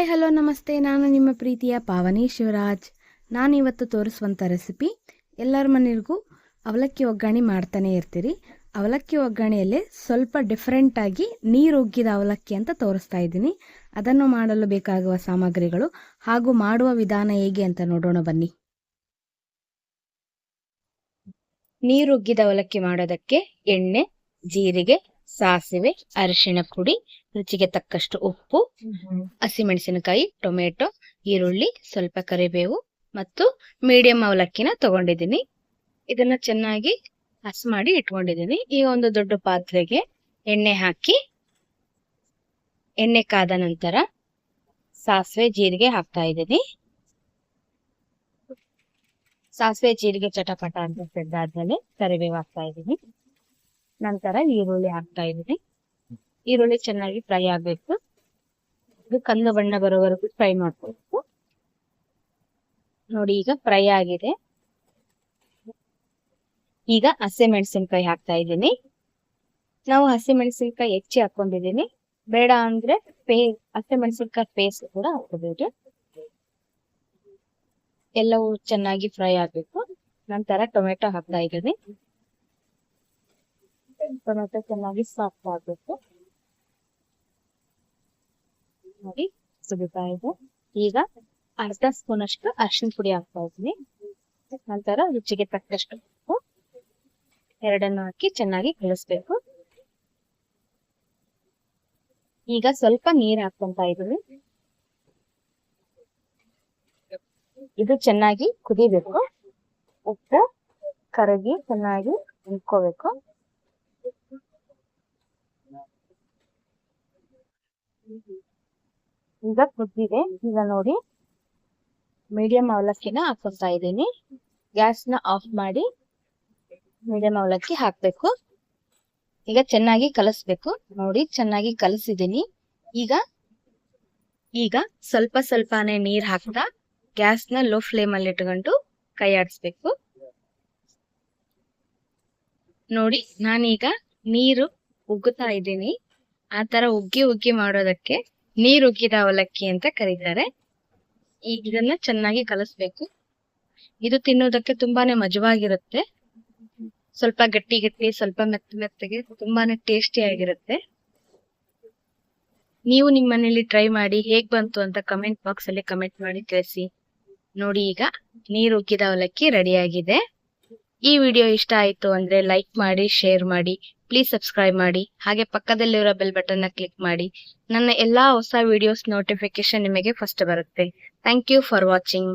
Hi, hello, ನಮಸ್ತೆ. ನಾನು ನಿಮ್ಮ ಪ್ರೀತಿಯ ಪಾವನಿ ಶಿವರಾಜ್. ನಾನಿವತ್ತು ತೋರಿಸುವಂಥ ರೆಸಿಪಿ, ಎಲ್ಲರ ಮನೆಗೂ ಅವಲಕ್ಕಿ ಒಗ್ಗರಣೆ ಮಾಡ್ತಾನೆ ಇರ್ತೀರಿ. ಅವಲಕ್ಕಿ ಒಗ್ಗರಣೆಯಲ್ಲಿ ಸ್ವಲ್ಪ ಡಿಫ್ರೆಂಟಾಗಿ ನೀರು ಒಗ್ಗಿದ ಅವಲಕ್ಕಿ ಅಂತ ತೋರಿಸ್ತಾ ಇದ್ದೀನಿ. ಅದನ್ನು ಮಾಡಲು ಬೇಕಾಗುವ ಸಾಮಗ್ರಿಗಳು ಹಾಗೂ ಮಾಡುವ ವಿಧಾನ ಹೇಗೆ ಅಂತ ನೋಡೋಣ, ಬನ್ನಿ. ನೀರುಗ್ಗಿದ ಅವಲಕ್ಕಿ ಮಾಡೋದಕ್ಕೆ ಎಣ್ಣೆ, ಜೀರಿಗೆ ಸಾಸಿವೆ, ಅರಿಶಿಣ ಪುಡಿ, ರುಚಿಗೆ ತಕ್ಕಷ್ಟು ಉಪ್ಪು ಹಸಿಮೆಣಸಿನಕಾಯಿ ಟೊಮೆಟೊ, ಈರುಳ್ಳಿ, ಸ್ವಲ್ಪ ಕರಿಬೇವು ಮತ್ತು ಮೀಡಿಯಂ ಅವಲಕ್ಕಿನ ತಗೊಂಡಿದ್ದೀನಿ. ಇದನ್ನ ಚೆನ್ನಾಗಿ ಹಸ್ ಮಾಡಿ ಇಟ್ಕೊಂಡಿದ್ದೀನಿ. ಈ ಒಂದು ದೊಡ್ಡ ಪಾತ್ರೆಗೆ ಎಣ್ಣೆ ಹಾಕಿ, ಎಣ್ಣೆ ಕಾದ ನಂತರ ಸಾಸಿವೆ ಜೀರಿಗೆ ಹಾಕ್ತಾ ಇದ್ದೀನಿ. ಸಾಸಿವೆ ಜೀರಿಗೆ ಚಟಪಟ ಅಂತ ತೆಗೆದಾದ್ಮೇಲೆ ಕರಿಬೇವು ಹಾಕ್ತಾ ಇದ್ದೀನಿ. ನಂತರ ಈರುಳ್ಳಿ ಹಾಕ್ತಾ ಇದ್ದೀನಿ. ಈರುಳ್ಳಿ ಚೆನ್ನಾಗಿ ಫ್ರೈ ಆಗ್ಬೇಕು. ಇದು ಕಂದು ಬಣ್ಣ ಬರೋವರೆಗೂ ಫ್ರೈ ಮಾಡ್ಕೊಬೇಕು. ನೋಡಿ, ಈಗ ಫ್ರೈ ಆಗಿದೆ. ಈಗ ಹಸಿ ಮೆಣಸಿನ್ಕಾಯಿ ಹಾಕ್ತಾ ಇದ್ದೀನಿ. ನಾವು ಹಸಿ ಮೆಣಸಿನ್ಕಾಯಿ ಹೆಚ್ಚಿ ಹಾಕೊಂಡಿದ್ದೀನಿ ಬೇಡ ಅಂದ್ರೆ ಪೇ, ಹಸಿ ಮೆಣಸಿನ್ಕಾಯಿ ಪೇಸ್ಟ್ ಕೂಡ ಹಾಕೋಬಹುದು ಎಲ್ಲವೂ ಚೆನ್ನಾಗಿ ಫ್ರೈ ಆಗ್ಬೇಕು. ನಂತರ ಟೊಮೆಟೊ ಹಾಕ್ತಾ ಇದ್ದೀನಿ. ಟೊಮೆಟೊ ಚೆನ್ನಾಗಿ ಸಾಫ್ಟ್ ಆಗ್ಬೇಕು ನೋಡಿ ಸುಡುತ್ತಾ ಇದೆ. ಈಗ ಅರ್ಧ ಸ್ಪೂನ್ ಅಷ್ಟು ಅರಿಶಿನ ಪುಡಿ ಹಾಕ್ತಾ ಇದ್ದೀನಿ. ನಂತರ ರುಚಿಗೆ ತಕ್ಕಷ್ಟು ಉಪ್ಪು. ಎರಡನ್ನು ಹಾಕಿ ಚೆನ್ನಾಗಿ ಕಲಿಸ್ಬೇಕು. ಈಗ ಸ್ವಲ್ಪ ನೀರ್ ಹಾಕೊಂತ ಇದ್ದೀನಿ. ಇದು ಚೆನ್ನಾಗಿ ಕುದಿಬೇಕು. ಉಪ್ಪು, ಕರಗಿ ಚೆನ್ನಾಗಿ ನಿಂತ್ಕೋಬೇಕು ಈಗ ಕುದ್ದಿದೆ ಈಗ ನೋಡಿ ಮೀಡಿಯಂ ಅವಲಕ್ಕಿನ ಹಾಕೊತಾ ಇದ್ದೀನಿ. ಗ್ಯಾಸ್ನ ಆಫ್ ಮಾಡಿ ಮೀಡಿಯಂ ಅವಲಕ್ಕಿ ಹಾಕ್ಬೇಕು. ಈಗ ಚೆನ್ನಾಗಿ ಕಲಸ್ಬೇಕು. ನೋಡಿ, ಚೆನ್ನಾಗಿ ಕಲಸಿದ್ದೀನಿ. ಈಗ ಈಗ ಸ್ವಲ್ಪ ಸ್ವಲ್ಪನೇ ನೀರ್ ಹಾಕ್ತಾ ಗ್ಯಾಸ್ನ ಲೋ ಫ್ಲೇಮ್ ಅಲ್ಲಿ ಇಟ್ಕೊಂಡು ಕೈ ಆಡಿಸ್ಬೇಕು. ನೋಡಿ, ನಾನೀಗ ನೀರು ಉಗ್ಗುತ್ತಾ ಇದ್ದೀನಿ. ಆ ತರ ಉಗ್ಗಿ ಉಗ್ಗಿ ಮಾಡೋದಕ್ಕೆ ನೀರು ಉಗ್ಗಿದ ಅವಲಕ್ಕಿ ಅಂತ ಕರೀತಾರೆ. ಈಗ ಇದನ್ನ ಚೆನ್ನಾಗಿ ಕಲಸ್ಬೇಕು. ಇದು ತಿನ್ನೋದಕ್ಕೆ ತುಂಬಾನೇ ಮಜವಾಗಿರುತ್ತೆ. ಸ್ವಲ್ಪ ಗಟ್ಟಿ ಗಟ್ಟಿ, ಸ್ವಲ್ಪ ಮೆತ್ತ ಮೆತ್ತಗೆ ತುಂಬಾನೇ ಟೇಸ್ಟಿ ಆಗಿರುತ್ತೆ. ನೀವು ನಿಮ್ಮ ಮನೇಲಿ ಟ್ರೈ ಮಾಡಿ ಹೇಗ್ ಬಂತು ಅಂತ ಕಮೆಂಟ್ ಬಾಕ್ಸ್ ಅಲ್ಲಿ ಕಮೆಂಟ್ ಮಾಡಿ ತಿಳಿಸಿ. ನೋಡಿ ಈಗ ನೀರು ಉಗ್ಗಿದ ಅವಲಕ್ಕಿ ರೆಡಿ ಆಗಿದೆ. ಈ ವಿಡಿಯೋ ಇಷ್ಟ ಆಯ್ತು ಅಂದ್ರೆ ಲೈಕ್ ಮಾಡಿ ಶೇರ್ ಮಾಡಿ. ಪ್ಲೀಸ್ ಸಬ್ಸ್ಕ್ರೈಬ್ ಮಾಡಿ, ಹಾಗೆ ಪಕ್ಕದಲ್ಲಿರೋ ಬೆಲ್ ಬಟನ್ ಕ್ಲಿಕ್ ಮಾಡಿ. ನನ್ನ ಎಲ್ಲಾ ಹೊಸ ವಿಡಿಯೋಸ್ ನೋಟಿಫಿಕೇಶನ್ ನಿಮಗೆ ಫಸ್ಟ್ ಬರುತ್ತೆ. Thank you for watching